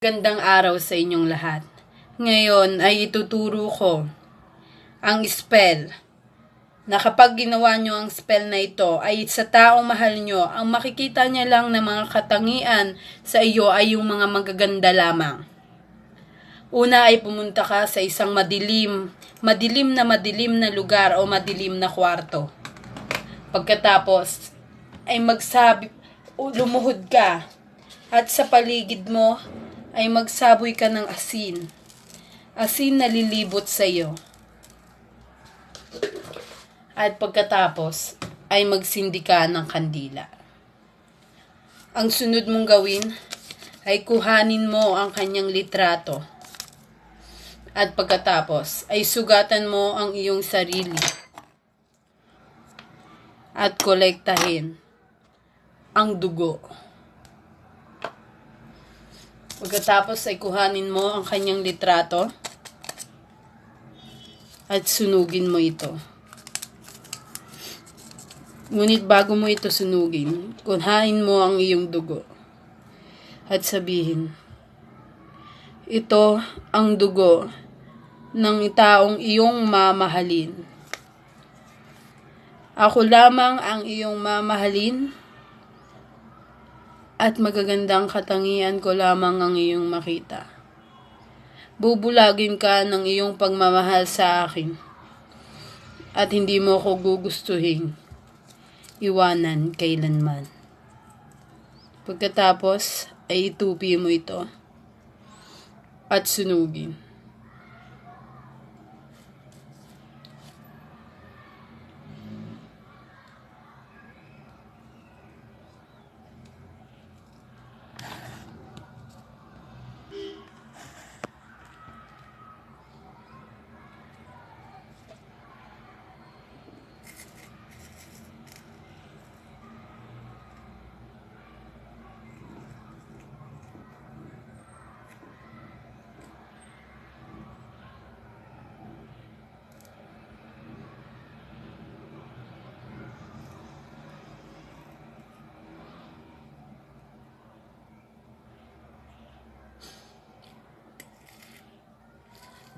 Gandang araw sa inyong lahat. Ngayon ay ituturo ko ang spell na kapag ginawa nyo ang spell na ito ay sa taong mahal nyo, ang makikita niya lang na mga katangian sa iyo ay yung mga magaganda lamang. Una ay pumunta ka sa isang madilim, madilim na madilim na lugar o madilim na kwarto. Pagkatapos ay magsabi, lumuhod ka at sa paligid mo ay magsaboy ka ng asin. Asin na lilibot sa iyo. At pagkatapos ay magsindi ka ng kandila. Ang sunod mong gawin ay kuhanin mo ang kanyang litrato. At pagkatapos ay sugatan mo ang iyong sarili. At kolektahin ang dugo. Pagkatapos ay kuhanin mo ang kanyang litrato at sunugin mo ito. Ngunit bago mo ito sunugin, kuhain mo ang iyong dugo at sabihin, ito ang dugo ng taong iyong mamahalin. Ako lamang ang iyong mamahalin at magagandang katangian ko lamang ang iyong makita. Bubulagin ka ng iyong pagmamahal sa akin at hindi mo ko gugustuhin iwanan kailanman. Pagkatapos ay itupi mo ito at sunugin.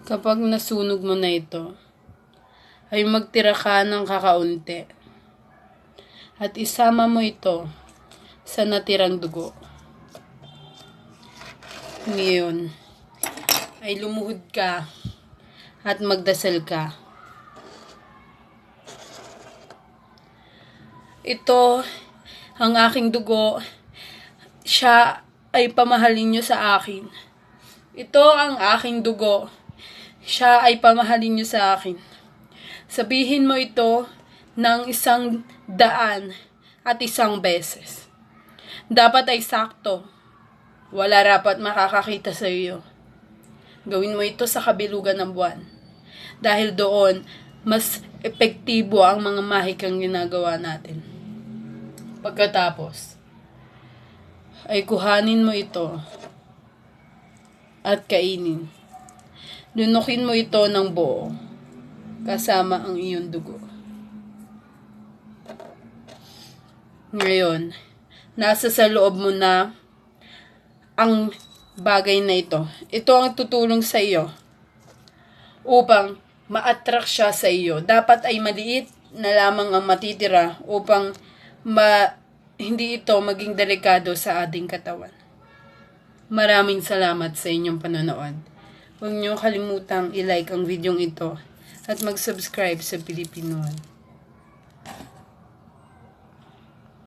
Kapag nasunog mo na ito, ay magtira ka ng kakaunti. At isama mo ito sa natirang dugo. Ngayon, ay lumuhod ka at magdasal ka. Ito, ang aking dugo, siya ay pamahalin niyo sa akin. Ito ang aking dugo, siya ay pamahalin niyo sa akin. Sabihin mo ito ng isang daan at isang beses. Dapat ay sakto. Wala rapat makakakita sa iyo. Gawin mo ito sa kabilugan ng buwan. Dahil doon, mas epektibo ang mga mahikang ginagawa natin. Pagkatapos, ay kuhanin mo ito at kainin. Lunukin mo ito ng buo kasama ang iyong dugo. Ngayon, nasa sa loob mo na ang bagay na ito. Ito ang tutulong sa iyo upang ma-attract siya sa iyo. Dapat ay maliit na lamang ang matitira upang ma hindi ito maging delikado sa ating katawan. Maraming salamat sa inyong panonood. Huwag niyo kalimutang i-like ang videong ito at mag-subscribe sa Pilipinoan.